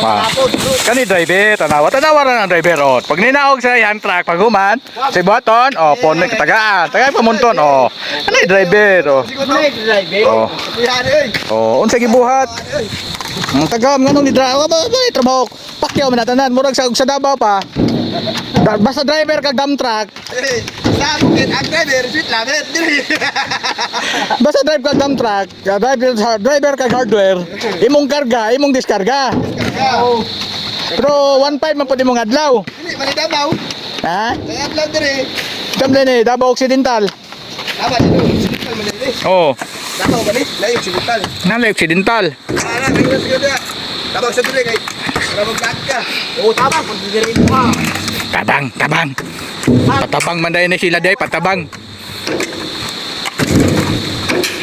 Ah. Kani driver, tanawa. Tanawa ra ang driver oh. Pag ninaog sa yan truck pag human, si buhaton, oh, pon may tagaan. Tagay pamunton oh. Kani driver oh. Oh. Oh, unsa gibuhat? Ang tagam nganong ni driver ba ba trabaho. Pakyaw man natanan murag sa sa Davao pa. Basta driver kag dump truck, basta drive kag dump truck, driver driver kag hardware, imong karga, imong diskarga. Pero 1.5 man pud imong adlaw. Ha? Kamle ni Davao Occidental. Oh, nalay Occidental. Tabang sa tuloy kay Tabang ka. Oo, tama. Kung didirin mo ka. Tabang, tabang. Patabang man dahil na sila day, patabang.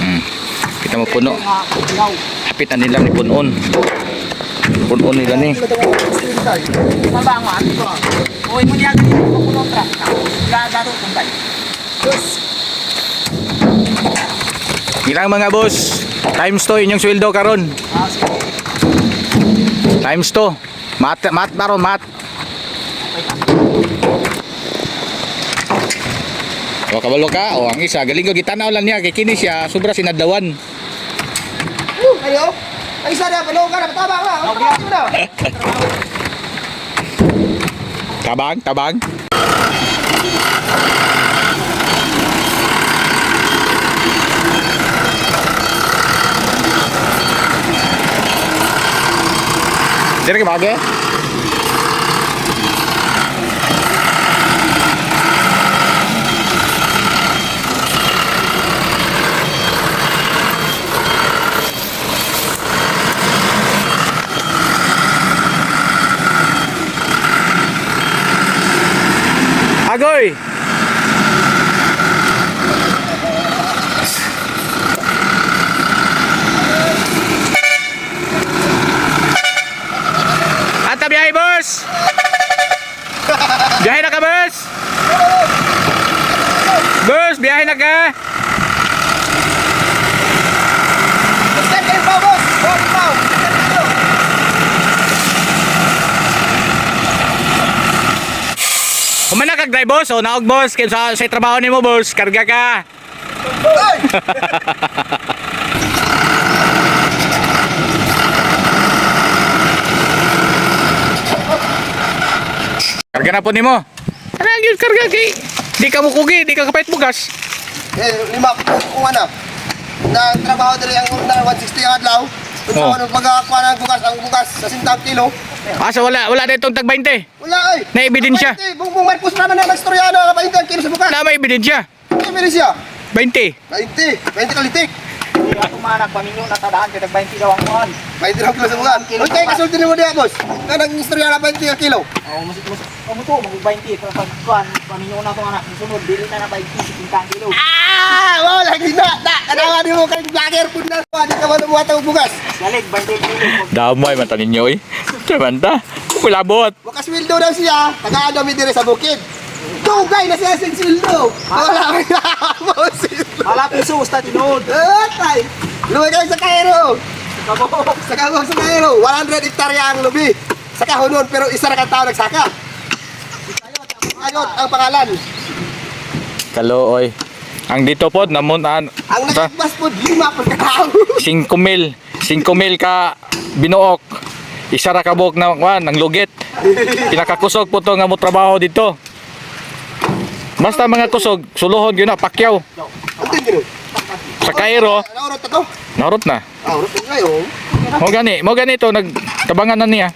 Hmm. Kita mo puno. Hapit na nila ni punon. Punon nila ni. Mabango, ano to? Uy, mo diyan ganito ko kuno tra. Wala dato kumpay. Ilang mga boss, times to inyong sweldo karon. Ah, sige. Times to. Mat, mat baron, mat. O kabalo ka, o ang isa, galing ko gitanaw lang niya, kay kini siya, sobra sinadlawan. Ayo. Ay isa na palo ka na tabang na. Tabang na. Tabang, tabang. Dire ka Agoy! Ata biyahe, boss! Biyahe na ka, boss! Boss, biyahe na ka! Step kayo pa boss. Boss pa. Kag drive, boss. O, naog, boss. Kaya sa, sa trabaho ni mo, boss. Karga ka. Karga na po ni mo. Ano yung karga kay? Di ka mukugi, di ka kapait bugas. Eh lima kung ano. Na trabaho diri ang na 160 ang adlaw. Kung Oh. ano pagkakuha ng bugas, ang bugas sa sintang kilo. Asa wala, wala na itong tag 20. Wala ay. Na ebidensya. Bungbong marpus naman na nagstoryano ka pa yung kilo sa bugas. Wala may ebidensya. Ano meron siya? 20. 20. 20 kalitik. Kuya tumanak paminyo na tadaan kay 20 daw ang kuan. 20 lang kilo sa bugas. Okay, kasulti ni mo diya boss. Na nag-istorya na 20 ang kilo. Oh, musit musit. Oh, mo to, mag 20 pero pag kuan paminyo na to anak. Sunod dili na na 20 50 kilo. Ah, wow, lagi na. Na, kanawa ni mo kay vlogger pud na. Di ka man buhat ang bugas. 20 kilo. Damay man tanin nyo eh. Samanta. Kulabot. Wakas wildo daw siya. Taga mi dire sa bukid. Tugay na siya sa sildo. Wala kang namosil. Ala piso usta tinod. Atay! Luwi kayo sa Cairo! Kabok. Sa kabog sa Cairo, 100 hektarya ang lubi. Sa kahunon, pero isa na kang tao nagsaka. Ayot ang pangalan. Kalooy. Ang dito po, namuntaan. Ang nagkakbas po, lima po katao. 5 mil. 5 mil ka binuok. Isa ra kabok na kwan, ng lugit. Pinakakusog po to nga mo trabaho dito. Basta mga kusog, suluhon yun na, pakyaw. Ang. Sa Cairo, Naurot na to. narot na. Ah, urot na ngayon. Mo gani, mo gani to, nagtabangan na niya.